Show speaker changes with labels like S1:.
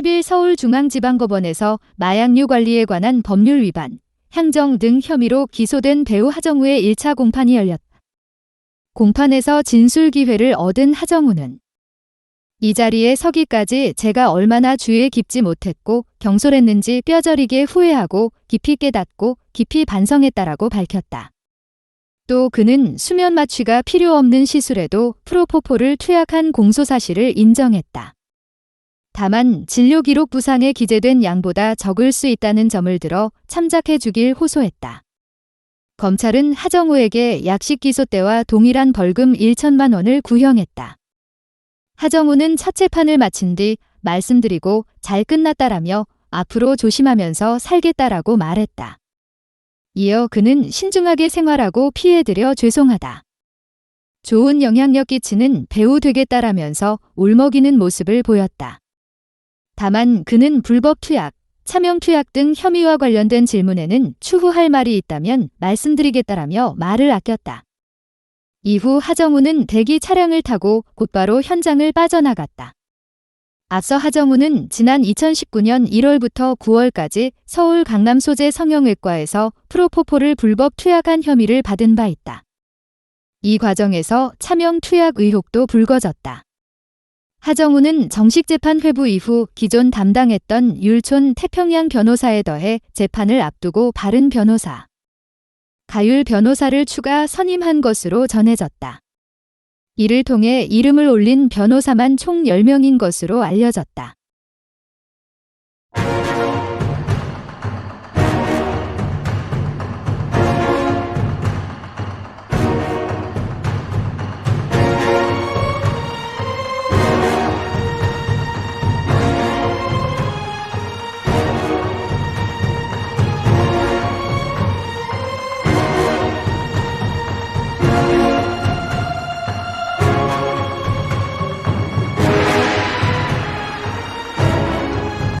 S1: 10일 서울중앙지방법원에서 마약류 관리에 관한 법률 위반, 향정 등 혐의로 기소된 배우 하정우의 1차 공판이 열렸다. 공판에서 진술 기회를 얻은 하정우는 이 자리에 서기까지 제가 얼마나 주의에 깊지 못했고 경솔했는지 뼈저리게 후회하고 깊이 깨닫고 깊이 반성했다라고 밝혔다. 또 그는 수면 마취가 필요 없는 시술에도 프로포폴을 투약한 공소 사실을 인정했다. 다만 진료 기록 부상에 기재된 양보다 적을 수 있다는 점을 들어 참작해 주길 호소했다. 검찰은 하정우에게 약식 기소 때와 동일한 벌금 1천만 원을 구형했다. 하정우는 첫 재판을 마친 뒤 말씀드리고 잘 끝났다라며 앞으로 조심하면서 살겠다라고 말했다. 이어 그는 신중하게 생활하고 피해드려 죄송하다. 좋은 영향력 끼치는 배우 되겠다라면서 울먹이는 모습을 보였다. 다만 그는 불법 투약, 차명 투약 등 혐의와 관련된 질문에는 추후 할 말이 있다면 말씀드리겠다라며 말을 아꼈다. 이후 하정우는 대기 차량을 타고 곧바로 현장을 빠져나갔다. 앞서 하정우는 지난 2019년 1월부터 9월까지 서울 강남 소재 성형외과에서 프로포폴을 불법 투약한 혐의를 받은 바 있다. 이 과정에서 차명 투약 의혹도 불거졌다. 하정우는 정식 재판 회부 이후 기존 담당했던 율촌 태평양 변호사에 더해 재판을 앞두고 바른 변호사 가율 변호사를 추가 선임한 것으로 전해졌다. 이를 통해 이름을 올린 변호사만 총 10명인 것으로 알려졌다.